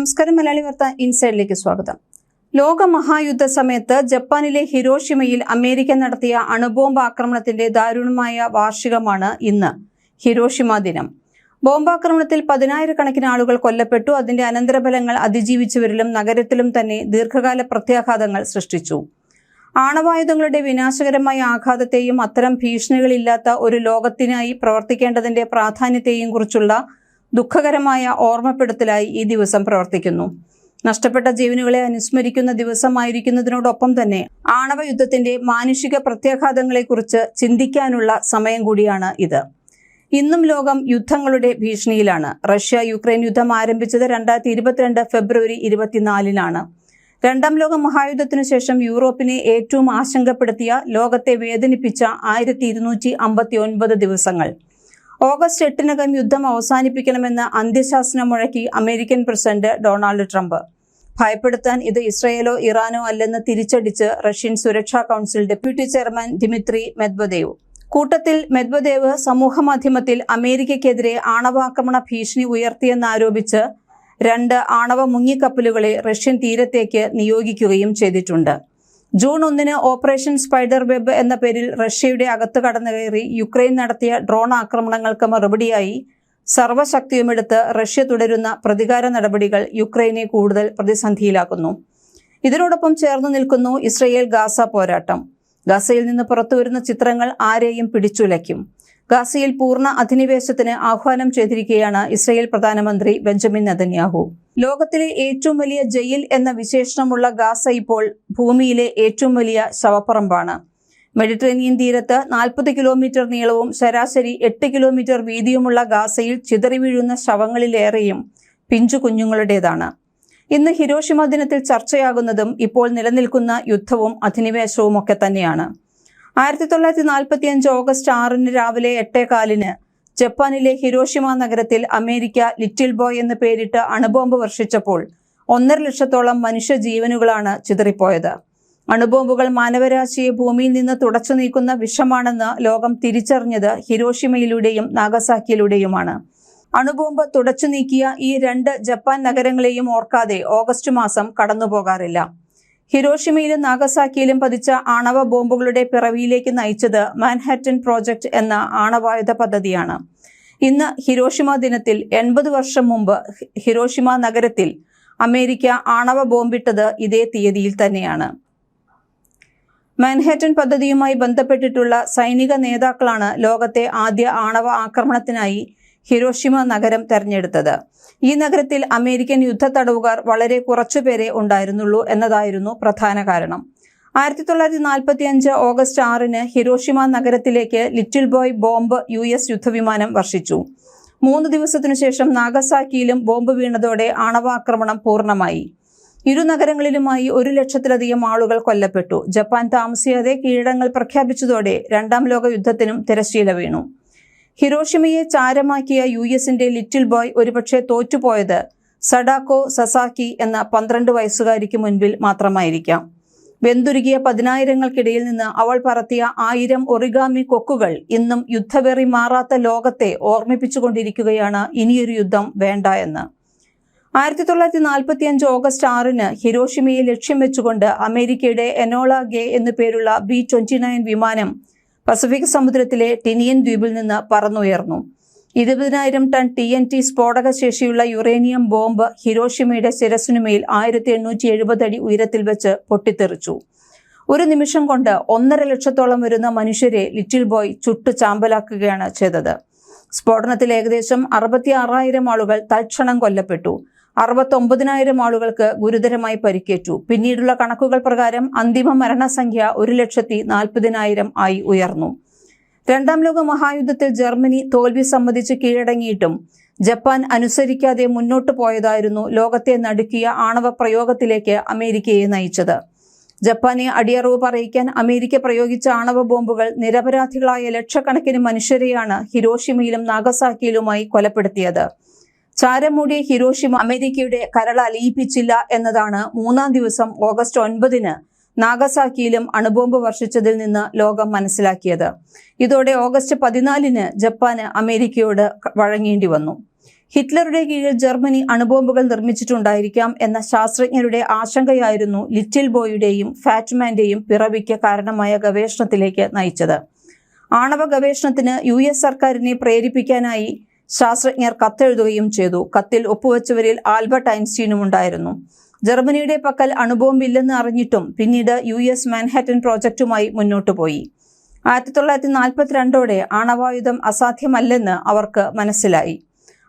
നമസ്കാരം മലയാളി വാർത്ത ഇൻസൈഡിലേക്ക് സ്വാഗതം. ലോക മഹായുദ്ധ സമയത്ത് ജപ്പാനിലെ ഹിരോഷിമയിൽ അമേരിക്ക നടത്തിയ അണുബോംബ് ആക്രമണത്തിന്റെ ദാരുണമായ വാർഷികമാണ് ഇന്ന് ഹിരോഷിമ ദിനം. ബോംബാക്രമണത്തിൽ പതിനായിരക്കണക്കിന് ആളുകൾ കൊല്ലപ്പെട്ടു. അതിന്റെ അനന്തരഫലങ്ങൾ അതിജീവിച്ചവരിലും നഗരത്തിലും തന്നെ ദീർഘകാല പ്രത്യാഘാതങ്ങൾ സൃഷ്ടിച്ചു. ആണവായുധങ്ങളുടെ വിനാശകരമായ ആഘാതത്തെയും അത്തരം ഭീഷണികളില്ലാത്ത ഒരു ലോകത്തിനായി പ്രവർത്തിക്കേണ്ടതിന്റെ പ്രാധാന്യത്തെയും കുറിച്ചുള്ള ദുഃഖകരമായ ഓർമ്മപ്പെടുത്തലായി ഈ ദിവസം പ്രവർത്തിക്കുന്നു. നഷ്ടപ്പെട്ട ജീവനുകളെ അനുസ്മരിക്കുന്ന ദിവസമായിരിക്കുന്നതിനോടൊപ്പം തന്നെ ആണവ യുദ്ധത്തിന്റെ മാനുഷിക പ്രത്യാഘാതങ്ങളെക്കുറിച്ച് ചിന്തിക്കാനുള്ള സമയം കൂടിയാണ് ഇത്. ഇന്നും ലോകം യുദ്ധങ്ങളുടെ ഭീഷണിയിലാണ്. റഷ്യ യുക്രൈൻ യുദ്ധം ആരംഭിച്ചത് രണ്ടായിരത്തി ഇരുപത്തിരണ്ട് ഫെബ്രുവരി ഇരുപത്തിനാലിനാണ്. രണ്ടാം ലോക മഹായുദ്ധത്തിനു ശേഷം യൂറോപ്പിനെ ഏറ്റവും ആശങ്കപ്പെടുത്തിയ ലോകത്തെ വേദനിപ്പിച്ച ആയിരത്തി ദിവസങ്ങൾ. ഓഗസ്റ്റ് എട്ടിനകം യുദ്ധം അവസാനിപ്പിക്കണമെന്ന് അന്ത്യശാസനം മുഴക്കി അമേരിക്കൻ പ്രസിഡന്റ് ഡൊണാൾഡ് ട്രംപ്. ഭയപ്പെടുത്താൻ ഇത് ഇസ്രയേലോ ഇറാനോ അല്ലെന്ന് തിരിച്ചടിച്ച് റഷ്യൻ സുരക്ഷാ council deputy chairman Dmitry Medvedev. കൂട്ടത്തിൽ മെദ്വദേവ് സമൂഹമാധ്യമത്തിൽ അമേരിക്കയ്ക്കെതിരെ ആണവാക്രമണ ഭീഷണി ഉയർത്തിയെന്നാരോപിച്ച് രണ്ട് ആണവ മുങ്ങിക്കപ്പലുകളെ റഷ്യൻ തീരത്തേക്ക് നിയോഗിക്കുകയും ചെയ്തിട്ടുണ്ട്. ജൂൺ ഒന്നിന് ഓപ്പറേഷൻ സ്പൈഡർ വെബ് എന്ന പേരിൽ റഷ്യയുടെ അകത്ത് കടന്നുകയറി യുക്രൈൻ നടത്തിയ ഡ്രോൺ ആക്രമണങ്ങൾക്ക് മറുപടിയായി സർവശക്തിയുമെടുത്ത് റഷ്യ തുടരുന്ന പ്രതികാര നടപടികൾ യുക്രൈനെ കൂടുതൽ പ്രതിസന്ധിയിലാക്കുന്നു. ഇതിനോടൊപ്പം ചേർന്നു നിൽക്കുന്നു ഇസ്രയേൽ ഗാസ പോരാട്ടം. ഗാസയിൽ നിന്ന് പുറത്തുവരുന്ന ചിത്രങ്ങൾ ആരെയും പിടിച്ചുലയ്ക്കും. ഗാസയിൽ പൂർണ അധിനിവേശത്തിന് ആഹ്വാനം ചെയ്തിരിക്കുകയാണ് ഇസ്രയേൽ പ്രധാനമന്ത്രി ബെഞ്ചമിൻ നെതന്യാഹു. ലോകത്തിലെ ഏറ്റവും വലിയ ജയിൽ എന്ന വിശേഷണമുള്ള ഗാസ ഇപ്പോൾ ഭൂമിയിലെ ഏറ്റവും വലിയ ശവപ്പറമ്പാണ്. മെഡിറ്ററേനിയൻ തീരത്ത് നാൽപ്പത് കിലോമീറ്റർ നീളവും ശരാശരി എട്ട് കിലോമീറ്റർ വീതിയുമുള്ള ഗാസയിൽ ചിതറി വീഴുന്ന ശവങ്ങളിലേറെയും പിഞ്ചു കുഞ്ഞുങ്ങളുടേതാണ്. ഇന്ന് ഹിരോഷിമ ദിനത്തിൽ ചർച്ചയാകുന്നതും ഇപ്പോൾ നിലനിൽക്കുന്ന യുദ്ധവും അധിനിവേശവും ഒക്കെ തന്നെയാണ്. ആയിരത്തി തൊള്ളായിരത്തി നാൽപ്പത്തി അഞ്ച് ഓഗസ്റ്റ് ആറിന് രാവിലെ എട്ടേകാലിന് ജപ്പാനിലെ ഹിരോഷിമ നഗരത്തിൽ അമേരിക്ക ലിറ്റിൽ ബോയ് എന്ന് പേരിട്ട് അണുബോംബ് വർഷിച്ചപ്പോൾ ഒന്നര ലക്ഷത്തോളം മനുഷ്യ ജീവനുകളാണ് ചിതറിപ്പോയത്. അണുബോംബുകൾ മാനവരാശിയെ ഭൂമിയിൽ നിന്ന് തുടച്ചു നീക്കുന്ന വിഷമാണെന്ന് ലോകം തിരിച്ചറിഞ്ഞത് ഹിരോഷിമയിലൂടെയും നാഗസാക്കിയിലൂടെയുമാണ്. അണുബോംബ് തുടച്ചു നീക്കിയ ഈ രണ്ട് ജപ്പാൻ നഗരങ്ങളെയും ഓർക്കാതെ ഓഗസ്റ്റ് മാസം കടന്നുപോകാറില്ല. ഹിരോഷിമയിലും നാഗസാക്കിയിലും പതിച്ച ആണവ ബോംബുകളുടെ പിറവിയിലേക്ക് നയിച്ചത് മാൻഹാറ്റൻ പ്രോജക്റ്റ് എന്ന ആണവായുധ പദ്ധതിയാണ്. ഇന്ന് ഹിരോഷിമ ദിനത്തിൽ എൺപത് വർഷം മുമ്പ് ഹിരോഷിമ നഗരത്തിൽ അമേരിക്ക ആണവ ബോംബിട്ടത് ഇതേ തീയതിയിൽ തന്നെയാണ്. മാൻഹാറ്റൻ പദ്ധതിയുമായി ബന്ധപ്പെട്ടിട്ടുള്ള സൈനിക നേതാക്കളാണ് ലോകത്തെ ആദ്യ ആണവ ആക്രമണത്തിനായി ഹിരോഷിമ നഗരം തെരഞ്ഞെടുത്തത്. ഈ നഗരത്തിൽ അമേരിക്കൻ യുദ്ധ തടവുകാർ വളരെ കുറച്ചുപേരെ ഉണ്ടായിരുന്നുള്ളൂ എന്നതായിരുന്നു പ്രധാന കാരണം. ആയിരത്തി തൊള്ളായിരത്തി നാൽപ്പത്തി അഞ്ച് ഓഗസ്റ്റ് ആറിന് ഹിരോഷിമ നഗരത്തിലേക്ക് little boy bomb U S യുദ്ധവിമാനം വർഷിച്ചു. മൂന്ന് ദിവസത്തിനു ശേഷം നാഗസാക്കിയിലും ബോംബ് വീണതോടെ ആണവാക്രമണം പൂർണമായി. ഇരു നഗരങ്ങളിലുമായി ഒരു ലക്ഷത്തിലധികം ആളുകൾ കൊല്ലപ്പെട്ടു. ജപ്പാൻ താമസിയാതെ കീഴടങ്ങൾ പ്രഖ്യാപിച്ചതോടെ രണ്ടാം ലോക യുദ്ധത്തിനും തിരശ്ശീല വീണു. ഹിരോഷിമയെ ചാരമാക്കിയ യു എസിന്റെ ലിറ്റിൽ ബോയ് ഒരുപക്ഷെ തോറ്റുപോയത് സഡാക്കോ സസാക്കി എന്ന പന്ത്രണ്ട് വയസ്സുകാരിക്ക് മുൻപിൽ മാത്രമായിരിക്കാം. വെന്തുരുകിയ പതിനായിരങ്ങൾക്കിടയിൽ നിന്ന് അവൾ പറത്തിയ ആയിരം ഒറിഗാമി കൊക്കുകൾ ഇന്നും യുദ്ധവെറി മാറാത്ത ലോകത്തെ ഓർമ്മിപ്പിച്ചുകൊണ്ടിരിക്കുകയാണ് ഇനിയൊരു യുദ്ധം വേണ്ട എന്ന്. ആയിരത്തി തൊള്ളായിരത്തി നാൽപ്പത്തി അഞ്ച് ഓഗസ്റ്റ് ആറിന് ഹിരോഷിമയെ ലക്ഷ്യം വെച്ചുകൊണ്ട് അമേരിക്കയുടെ എനോള ഗേ എന്നു പേരുള്ള ബി ട്വന്റി നയൻ വിമാനം പസഫിക് സമുദ്രത്തിലെ ടിനിയൻ ദ്വീപിൽ നിന്ന് പറന്നുയർന്നു. ഇരുപതിനായിരം ടൺ ടി എൻ ടി സ്ഫോടക ശേഷിയുള്ള യുറേനിയം ബോംബ് ഹിരോഷിമയുടെ ശിരസിനുമേൽ ആയിരത്തി എണ്ണൂറ്റി എഴുപത് അടി ഉയരത്തിൽ വെച്ച് പൊട്ടിത്തെറിച്ചു. ഒരു നിമിഷം കൊണ്ട് ഒന്നര ലക്ഷത്തോളം വരുന്ന മനുഷ്യരെ ലിറ്റിൽ ബോയ് ചുട്ടു ചാമ്പലാക്കുകയാണ് ചെയ്തത്. സ്ഫോടനത്തിൽ ഏകദേശം അറുപത്തി ആറായിരം ആളുകൾ തൽക്ഷണം കൊല്ലപ്പെട്ടു. അറുപത്തൊമ്പതിനായിരം ആളുകൾക്ക് ഗുരുതരമായി പരിക്കേറ്റു. പിന്നീടുള്ള കണക്കുകൾ പ്രകാരം അന്തിമ മരണസംഖ്യ ഒരു ലക്ഷത്തി നാൽപ്പതിനായിരം ആയി ഉയർന്നു. രണ്ടാം ലോക മഹായുദ്ധത്തിൽ ജർമ്മനി തോൽവി സംബന്ധിച്ച് കീഴടങ്ങിയിട്ടും ജപ്പാൻ അനുസരിക്കാതെ മുന്നോട്ടു പോയതായിരുന്നു ലോകത്തെ നടുക്കിയ ആണവ പ്രയോഗത്തിലേക്ക് അമേരിക്കയെ നയിച്ചത്. ജപ്പാനെ അടിയറവ് പറയിക്കാൻ അമേരിക്ക പ്രയോഗിച്ച ആണവ ബോംബുകൾ നിരപരാധികളായ ലക്ഷക്കണക്കിന് മനുഷ്യരെയാണ് ഹിരോഷിമയിലും നാഗസാക്കിയിലുമായി കൊലപ്പെടുത്തിയത്. ചാരം മൂടിയ ഹിരോഷിമ അമേരിക്കയുടെ കരള അലിയിപ്പിച്ചില്ല എന്നതാണ് മൂന്നാം ദിവസം ഓഗസ്റ്റ് ഒൻപതിന് നാഗസാക്കിയിലും അണുബോംബ് വർഷിച്ചതിൽ നിന്ന് ലോകം മനസ്സിലാക്കിയത്. ഇതോടെ ഓഗസ്റ്റ് പതിനാലിന് ജപ്പാന് അമേരിക്കയോട് വഴങ്ങേണ്ടി വന്നു. ഹിറ്റ്ലറുടെ കീഴിൽ ജർമ്മനി അണുബോംബുകൾ നിർമ്മിച്ചിട്ടുണ്ടായിരിക്കാം എന്ന ശാസ്ത്രജ്ഞരുടെ ആശങ്കയായിരുന്നു ലിറ്റിൽ ബോയുടെയും ഫാറ്റ്മാന്റെയും പിറവിക്ക് കാരണമായ ഗവേഷണത്തിലേക്ക് നയിച്ചത്. ആണവ ഗവേഷണത്തിന് യു സർക്കാരിനെ പ്രേരിപ്പിക്കാനായി ശാസ്ത്രജ്ഞർ കത്തെഴുതുകയും ചെയ്തു. കത്തിൽ ഒപ്പുവെച്ചവരിൽ ആൽബർട്ട് ഐൻസ്റ്റീനും ഉണ്ടായിരുന്നു. ജർമ്മനിയുടെ പക്കൽ അണുബോംബില്ലെന്ന് അറിഞ്ഞിട്ടും പിന്നീട് യു എസ് മാൻഹാറ്റൻ പ്രോജക്റ്റുമായി മുന്നോട്ടു പോയി. ആയിരത്തി തൊള്ളായിരത്തി നാൽപ്പത്തിരണ്ടോടെ ആണവായുധം അസാധ്യമല്ലെന്ന് അവർക്ക് മനസ്സിലായി.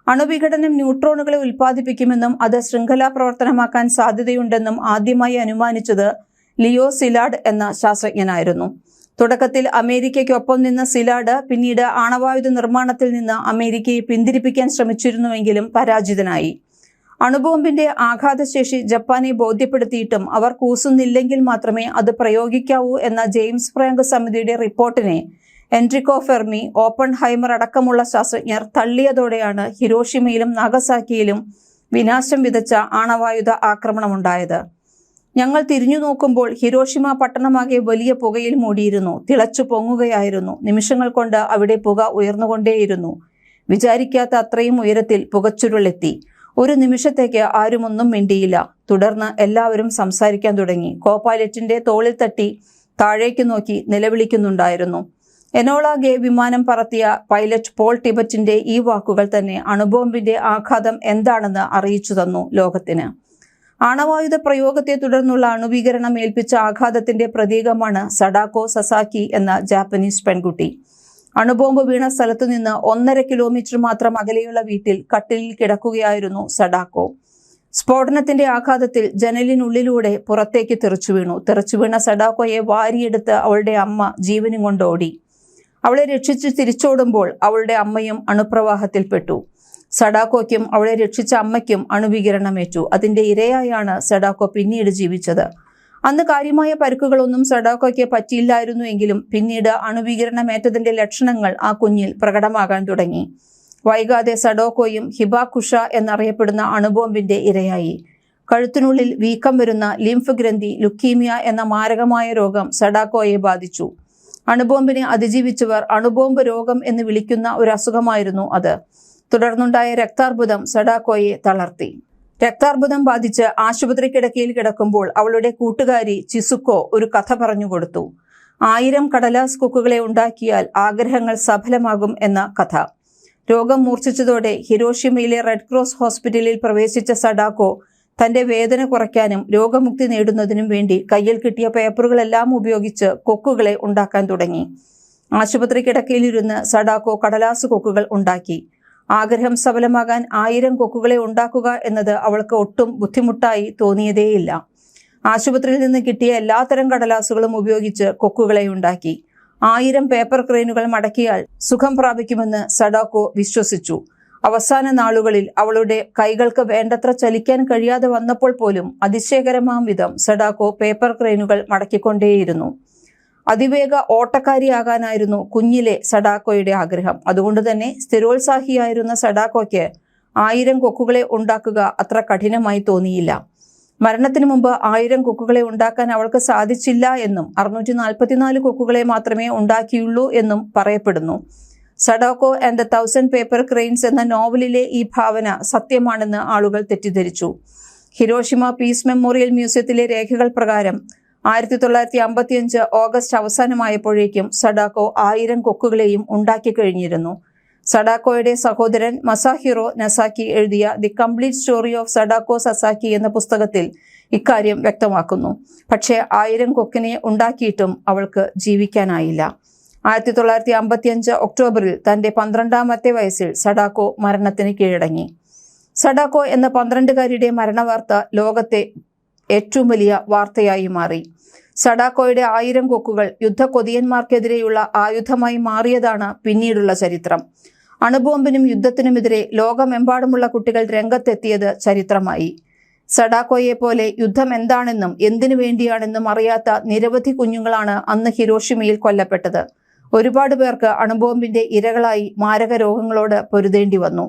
അണുവിഘടനം ന്യൂട്രോണുകളെ ഉൽപ്പാദിപ്പിക്കുമെന്നും അത് ശൃംഖലാ പ്രവർത്തനമാക്കാൻ സാധ്യതയുണ്ടെന്നും ആദ്യമായി അനുമാനിച്ചത് ലിയോ സിലാഡ് എന്ന ശാസ്ത്രജ്ഞനായിരുന്നു. തുടക്കത്തിൽ അമേരിക്കയ്ക്കൊപ്പം നിന്ന സിലാഡ് പിന്നീട് ആണവായുധ നിർമ്മാണത്തിൽ നിന്ന് അമേരിക്കയെ പിന്തിരിപ്പിക്കാൻ ശ്രമിച്ചിരുന്നുവെങ്കിലും പരാജിതനായി. അണുബോംബിന്റെ ആഘാതശേഷി ജപ്പാനെ ബോധ്യപ്പെടുത്തിയിട്ടും അവർ കൂസുന്നില്ലെങ്കിൽ മാത്രമേ അത് പ്രയോഗിക്കാവൂ എന്ന ജെയിംസ് ഫ്രാങ്ക് സമിതിയുടെ റിപ്പോർട്ടിനെ എൻട്രിക്കോ ഫെർമി ഓപ്പൺ ഹൈമർ അടക്കമുള്ള ശാസ്ത്രജ്ഞർ തള്ളിയതോടെയാണ് ഹിരോഷിമയിലും നാഗസാക്കിയിലും വിനാശം വിതച്ച ആണവായുധ ആക്രമണമുണ്ടായത്. ഞങ്ങൾ തിരിഞ്ഞു നോക്കുമ്പോൾ ഹിരോഷിമ പട്ടണമാകെ വലിയ പുകയിൽ മൂടിയിരുന്നു. തിളച്ചു പൊങ്ങുകയായിരുന്നു. നിമിഷങ്ങൾ കൊണ്ട് അവിടെ പുക ഉയർന്നുകൊണ്ടേയിരുന്നു. വിചാരിക്കാത്ത അത്രയും ഉയരത്തിൽ പുകച്ചുരുളെത്തി. ഒരു നിമിഷത്തേക്ക് ആരുമൊന്നും മിണ്ടിയില്ല. തുടർന്ന് എല്ലാവരും സംസാരിക്കാൻ തുടങ്ങി. കോപൈലറ്റിന്റെ തോളിൽ തട്ടി താഴേക്ക് നോക്കി നിലവിളിക്കുന്നുണ്ടായിരുന്നു. എനോള ഗേ വിമാനം പറത്തിയ പൈലറ്റ് പോൾ ടിബറ്റിന്റെ ഈ വാക്കുകൾ തന്നെ അണുബോംബിന്റെ ആഘാതം എന്താണെന്ന് അറിയിച്ചു തന്നു ലോകത്തിന്. ആണവായുധ പ്രയോഗത്തെ തുടർന്നുള്ള അണുവീകരണം ഏൽപ്പിച്ച ആഘാതത്തിന്റെ പ്രതീകമാണ് സഡാക്കോ സസാക്കി എന്ന ജാപ്പനീസ് പെൺകുട്ടി. അണുബോംബ് വീണ സ്ഥലത്തു നിന്ന് ഒന്നര കിലോമീറ്റർ മാത്രം അകലെയുള്ള വീട്ടിൽ കട്ടിലിൽ കിടക്കുകയായിരുന്നു സഡാക്കോ സ്ഫോടനത്തിന്റെ ആഘാതത്തിൽ ജനലിനുള്ളിലൂടെ പുറത്തേക്ക് തെറിച്ചു വീണു. തെറിച്ചു വീണ സഡാക്കോയെ വാരിയെടുത്ത് അവളുടെ അമ്മ ജീവനും കൊണ്ടോടി അവളെ രക്ഷിച്ച് തിരിച്ചോടുമ്പോൾ അവളുടെ അമ്മയും അണുപ്രവാഹത്തിൽപ്പെട്ടു. സഡാക്കോയ്ക്കും അവളെ രക്ഷിച്ച അമ്മയ്ക്കും അണുവികിരണമേറ്റു. അതിന്റെ ഇരയായാണ് സഡാക്കോ പിന്നീട് ജീവിച്ചത്. അന്ന് കാര്യമായ പരുക്കുകളൊന്നും സഡാക്കോയ്ക്ക് പറ്റിയില്ലായിരുന്നു എങ്കിലും പിന്നീട് അണുവികിരണമേറ്റതിന്റെ ലക്ഷണങ്ങൾ ആ കുഞ്ഞിൽ പ്രകടമാകാൻ തുടങ്ങി. വൈകാതെ സഡോക്കോയും ഹിബാകുഷ എന്നറിയപ്പെടുന്ന അണുബോംബിന്റെ ഇരയായി. കഴുത്തിനുള്ളിൽ വീക്കം വരുന്ന ലിംഫ് ഗ്രന്ഥി ലുക്കീമിയ എന്ന മാരകമായ രോഗം സഡാക്കോയെ ബാധിച്ചു. അണുബോംബിനെ അതിജീവിച്ചവർ അണുബോംബ് രോഗം എന്ന് വിളിക്കുന്ന ഒരു അസുഖമായിരുന്നു അത്. തുടർന്നുണ്ടായ രക്താർബുദം സഡാക്കോയെ തളർത്തി. രക്താർബുദം ബാധിച്ച് ആശുപത്രി കിടക്കയിൽ കിടക്കുമ്പോൾ അവളുടെ കൂട്ടുകാരി ചിസുക്കോ ഒരു കഥ പറഞ്ഞു കൊടുത്തു. ആയിരം കടലാസ് കുക്കുകളെ ഉണ്ടാക്കിയാൽ ആഗ്രഹങ്ങൾ സഫലമാകും എന്ന കഥ. രോഗം മൂർച്ഛിച്ചതോടെ ഹിരോഷിമയിലെ റെഡ് ക്രോസ് ഹോസ്പിറ്റലിൽ പ്രവേശിച്ച സഡാക്കോ തന്റെ വേദന കുറയ്ക്കാനും രോഗമുക്തി നേടുന്നതിനും വേണ്ടി കയ്യിൽ കിട്ടിയ പേപ്പറുകളെല്ലാം ഉപയോഗിച്ച് കൊക്കുകളെ ഉണ്ടാക്കാൻ തുടങ്ങി. ആശുപത്രി കിടക്കയിലിരുന്ന് സഡാക്കോ കടലാസ് കൊക്കുകൾ ഉണ്ടാക്കി. ആഗ്രഹം സഫലമാകാൻ ആയിരം കൊക്കുകളെ ഉണ്ടാക്കുക എന്നത് അവൾക്ക് ഒട്ടും ബുദ്ധിമുട്ടായി തോന്നിയതേയില്ല. ആശുപത്രിയിൽ നിന്ന് കിട്ടിയ എല്ലാത്തരം കടലാസുകളും ഉപയോഗിച്ച് കൊക്കുകളെ ഉണ്ടാക്കി. ആയിരം പേപ്പർ ക്രെയിനുകൾ മടക്കിയാൽ സുഖം പ്രാപിക്കുമെന്ന് സഡാക്കോ വിശ്വസിച്ചു. അവസാന നാളുകളിൽ അവളുടെ കൈകൾക്ക് വേണ്ടത്ര ചലിക്കാൻ കഴിയാതെ വന്നപ്പോൾ പോലും അതിശയകരമാം വിധം സഡാക്കോ പേപ്പർ ക്രെയിനുകൾ മടക്കിക്കൊണ്ടേയിരുന്നു. അതിവേഗ ഓട്ടക്കാരിയാകാനായിരുന്നു കുഞ്ഞിലെ സഡാക്കോയുടെ ആഗ്രഹം. അതുകൊണ്ട് തന്നെ സ്ഥിരോത്സാഹിയായിരുന്ന സഡാക്കോയ്ക്ക് ആയിരം കൊക്കുകളെ ഉണ്ടാക്കുക അത്ര കഠിനമായി തോന്നിയില്ല. മരണത്തിന് മുമ്പ് ആയിരം കൊക്കുകളെ ഉണ്ടാക്കാൻ അവൾക്ക് സാധിച്ചില്ല എന്നും അറുന്നൂറ്റി നാൽപ്പത്തിനാല് കൊക്കുകളെ മാത്രമേ ഉണ്ടാക്കിയുള്ളൂ എന്നും പറയപ്പെടുന്നു. Sadako and the thousand paper cranes എന്ന നോവലിലെ ഈ ഭാവന സത്യമാണെന്ന് ആളുകൾ തെറ്റിദ്ധരിച്ചു. ഹിരോഷിമ പീസ് മെമ്മോറിയൽ മ്യൂസിയത്തിലെ രേഖകൾ പ്രകാരം ആയിരത്തി തൊള്ളായിരത്തി അമ്പത്തിയഞ്ച് ഓഗസ്റ്റ് അവസാനമായപ്പോഴേക്കും സഡാക്കോ ആയിരം കൊക്കുകളെയും ഉണ്ടാക്കി കഴിഞ്ഞിരുന്നു. സഡാക്കോയുടെ സഹോദരൻ മസാഹിറോ നസാക്കി എഴുതിയ the complete story of Sadako Sasaki എന്ന പുസ്തകത്തിൽ ഇക്കാര്യം വ്യക്തമാക്കുന്നു. പക്ഷേ ആയിരം കൊക്കിനെ ഉണ്ടാക്കിയിട്ടും അവൾക്ക് ജീവിക്കാനായില്ല. ആയിരത്തി തൊള്ളായിരത്തി അമ്പത്തിയഞ്ച് ഒക്ടോബറിൽ തന്റെ പന്ത്രണ്ടാമത്തെ വയസ്സിൽ സഡാക്കോ മരണത്തിന് കീഴടങ്ങി. സഡാക്കോ എന്ന പന്ത്രണ്ടുകാരിയുടെ മരണവാർത്ത ലോകത്തെ ഏറ്റവും വലിയ വാർത്തയായി മാറി. സഡാക്കോയുടെ ആയിരം കൊക്കുകൾ യുദ്ധക്കൊതിയന്മാർക്കെതിരെയുള്ള ആയുധമായി മാറിയതാണ് പിന്നീടുള്ള ചരിത്രം. അണുബോംബിനും യുദ്ധത്തിനുമെതിരെ ലോകമെമ്പാടുമുള്ള കുട്ടികൾ രംഗത്തെത്തിയത് ചരിത്രമായി. സഡാക്കോയെ പോലെ യുദ്ധം എന്താണെന്നും എന്തിനു വേണ്ടിയാണെന്നും അറിയാത്ത നിരവധി കുഞ്ഞുങ്ങളാണ് അന്ന് ഹിരോഷിമയിൽ കൊല്ലപ്പെട്ടത്. ഒരുപാട് പേർക്ക് അണുബോംബിന്റെ ഇരകളായി മാരക രോഗങ്ങളോട് പൊരുതേണ്ടി വന്നു.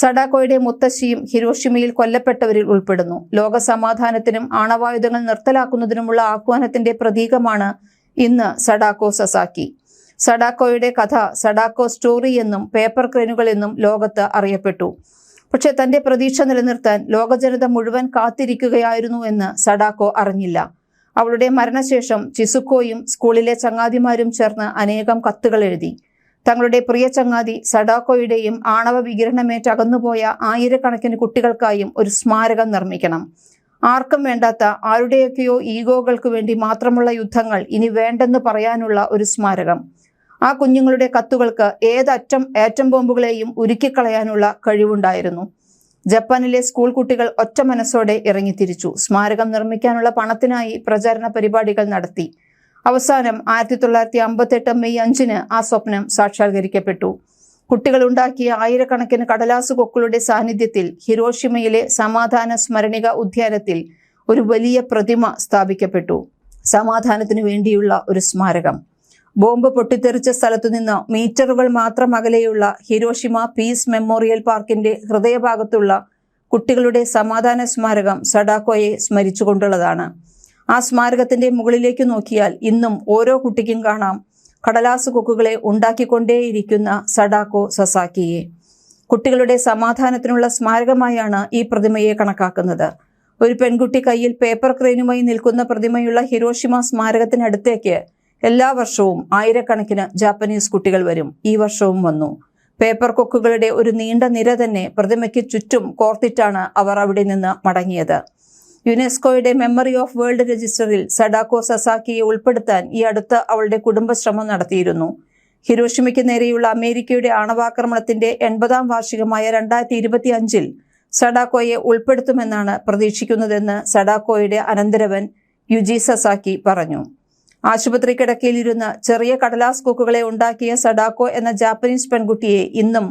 സഡാക്കോയുടെ മുത്തശ്ശിയും ഹിരോഷിമയിൽ കൊല്ലപ്പെട്ടവരിൽ ഉൾപ്പെടുന്നു. ലോക സമാധാനത്തിനും ആണവായുധങ്ങൾ നിർത്തലാക്കുന്നതിനുമുള്ള ആഹ്വാനത്തിന്റെ പ്രതീകമാണ് ഇന്ന് സഡാക്കോ സസാക്കി. സഡാക്കോയുടെ കഥ സഡാക്കോ സ്റ്റോറി എന്നും പേപ്പർ ക്രെയിനുകൾ എന്നും ലോകത്ത് അറിയപ്പെട്ടു. പക്ഷെ തന്റെ പ്രതീക്ഷ നിലനിർത്താൻ ലോകജനത മുഴുവൻ കാത്തിരിക്കുകയായിരുന്നു എന്ന് സഡാക്കോ അറിഞ്ഞില്ല. അവളുടെ മരണശേഷം ചിസുക്കോയും സ്കൂളിലെ ചങ്ങാതിമാരും ചേർന്ന് അനേകം കത്തുകൾ എഴുതി. തങ്ങളുടെ പ്രിയ ചങ്ങാതി സഡാക്കോയുടെയും ആണവ വികിരണമേറ്റ് അകന്നുപോയ ആയിരക്കണക്കിന് കുട്ടികൾക്കായും ഒരു സ്മാരകം നിർമ്മിക്കണം. ആർക്കും വേണ്ടാത്ത ആരുടെയൊക്കെയോ ഈഗോകൾക്ക് വേണ്ടി മാത്രമുള്ള യുദ്ധങ്ങൾ ഇനി വേണ്ടെന്ന് പറയാനുള്ള ഒരു സ്മാരകം. ആ കുഞ്ഞുങ്ങളുടെ കത്തുകൾക്ക് ഏതറ്റം ഏറ്റം ബോംബുകളെയും ഉരുക്കിക്കളയാനുള്ള കഴിവുണ്ടായിരുന്നു. ജപ്പാനിലെ സ്കൂൾ കുട്ടികൾ ഒറ്റ മനസ്സോടെ ഇറങ്ങിത്തിരിച്ചു. സ്മാരകം നിർമ്മിക്കാനുള്ള പണത്തിനായി പ്രചാരണ പരിപാടികൾ നടത്തി. അവസാനം ആയിരത്തി തൊള്ളായിരത്തി അമ്പത്തെട്ട് മെയ് അഞ്ചിന് ആ സ്വപ്നം സാക്ഷാത്കരിക്കപ്പെട്ടു. കുട്ടികൾ ഉണ്ടാക്കിയ ആയിരക്കണക്കിന് കടലാസു കൊക്കുകളുടെ സാന്നിധ്യത്തിൽ ഹിരോഷിമയിലെ സമാധാന സ്മരണിക ഉദ്യാനത്തിൽ ഒരു വലിയ പ്രതിമ സ്ഥാപിക്കപ്പെട്ടു. സമാധാനത്തിനു വേണ്ടിയുള്ള ഒരു സ്മാരകം. ബോംബ് പൊട്ടിത്തെറിച്ച സ്ഥലത്തു നിന്ന് മീറ്ററുകൾ മാത്രം അകലെയുള്ള ഹിരോഷിമ പീസ് മെമ്മോറിയൽ പാർക്കിന്റെ ഹൃദയഭാഗത്തുള്ള കുട്ടികളുടെ സമാധാന സ്മാരകം സഡാക്കോയെ സ്മരിച്ചുകൊണ്ടുള്ളതാണ്. ആ സ്മാരകത്തിന്റെ മുകളിലേക്ക് നോക്കിയാൽ ഇന്നും ഓരോ കുട്ടിക്കും കാണാം കടലാസ് കൊക്കുകളെ ഉണ്ടാക്കിക്കൊണ്ടേയിരിക്കുന്ന സഡാക്കോ സസാക്കിയെ. കുട്ടികളുടെ സമാധാനത്തിനുള്ള സ്മാരകമായാണ് ഈ പ്രതിമയെ കണക്കാക്കുന്നത്. ഒരു പെൺകുട്ടി കയ്യിൽ പേപ്പർ ക്രെയിനുമായി നിൽക്കുന്ന പ്രതിമയുള്ള ഹിരോഷിമ സ്മാരകത്തിനടുത്തേക്ക് എല്ലാ വർഷവും ആയിരക്കണക്കിന് ജാപ്പനീസ് കുട്ടികൾ വരും. ഈ വർഷവും വന്നു. പേപ്പർ കൊക്കുകളുടെ ഒരു നീണ്ട നിര തന്നെ പ്രതിമയ്ക്ക് ചുറ്റും കോർത്തിട്ടാണ് അവർ അവിടെ നിന്ന് മടങ്ങിയത്. യുനെസ്കോയുടെ മെമ്മറി ഓഫ് വേൾഡ് രജിസ്റ്ററിൽ സഡാക്കോ സസാക്കിയെ ഉൾപ്പെടുത്താൻ ഈ അടുത്ത് അവളുടെ കുടുംബശ്രമം നടത്തിയിരുന്നു. ഹിരോഷിമയ്ക്ക് നേരെയുള്ള അമേരിക്കയുടെ ആണവാക്രമണത്തിന്റെ എൺപതാം വാർഷികമായ രണ്ടായിരത്തി ഇരുപത്തി അഞ്ചിൽ സഡാക്കോയെ ഉൾപ്പെടുത്തുമെന്നാണ് പ്രതീക്ഷിക്കുന്നതെന്ന് സഡാക്കോയുടെ അനന്തരവൻ യുജി സസാക്കി പറഞ്ഞു. ആശുപത്രി കിടക്കയിലിരുന്ന് ചെറിയ കടലാസ് കൊക്കുകളെ ഉണ്ടാക്കിയ സഡാക്കോ എന്ന ജാപ്പനീസ് പെൺകുട്ടിയെ ഇന്നും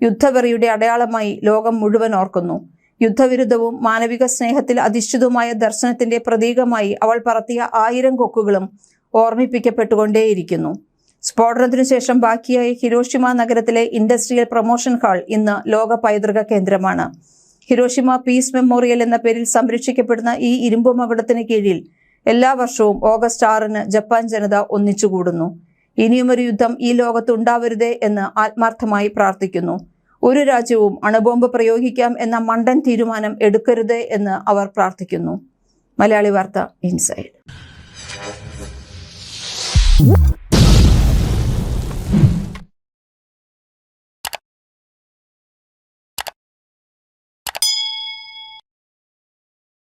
യുദ്ധവെറിയുടെ അടയാളമായി ലോകം മുഴുവൻ ഓർക്കുന്നു. യുദ്ധവിരുദ്ധവും മാനവിക സ്നേഹത്തിൽ അധിഷ്ഠിതവുമായ ദർശനത്തിന്റെ പ്രതീകമായി അവൾ പറത്തിയ ആയിരം കൊക്കുകളും ഓർമ്മിപ്പിക്കപ്പെട്ടുകൊണ്ടേയിരിക്കുന്നു. സ്ഫോടനത്തിനു ശേഷം ബാക്കിയായ ഹിരോഷിമ നഗരത്തിലെ ഇൻഡസ്ട്രിയൽ പ്രൊമോഷൻ ഹാൾ ഇന്ന് ലോക പൈതൃക കേന്ദ്രമാണ്. ഹിരോഷിമ പീസ് മെമ്മോറിയൽ എന്ന പേരിൽ സംരക്ഷിക്കപ്പെടുന്ന ഈ ഇരുമ്പു മകുടത്തിന് കീഴിൽ എല്ലാ വർഷവും ഓഗസ്റ്റ് ആറിന് ജപ്പാൻ ജനത ഒന്നിച്ചുകൂടുന്നു. ഇനിയുമൊരു യുദ്ധം ഈ ലോകത്ത് ഉണ്ടാവരുതേ എന്ന് ആത്മാർത്ഥമായി പ്രാർത്ഥിക്കുന്നു. ഒരു രാജ്യവും അണുബോംബ് പ്രയോഗിക്കാം എന്ന മണ്ടൻ തീരുമാനം എടുക്കരുത് എന്ന് അവർ പ്രാർത്ഥിക്കുന്നു. മലയാളി വാർത്ത ഇൻസൈഡ്.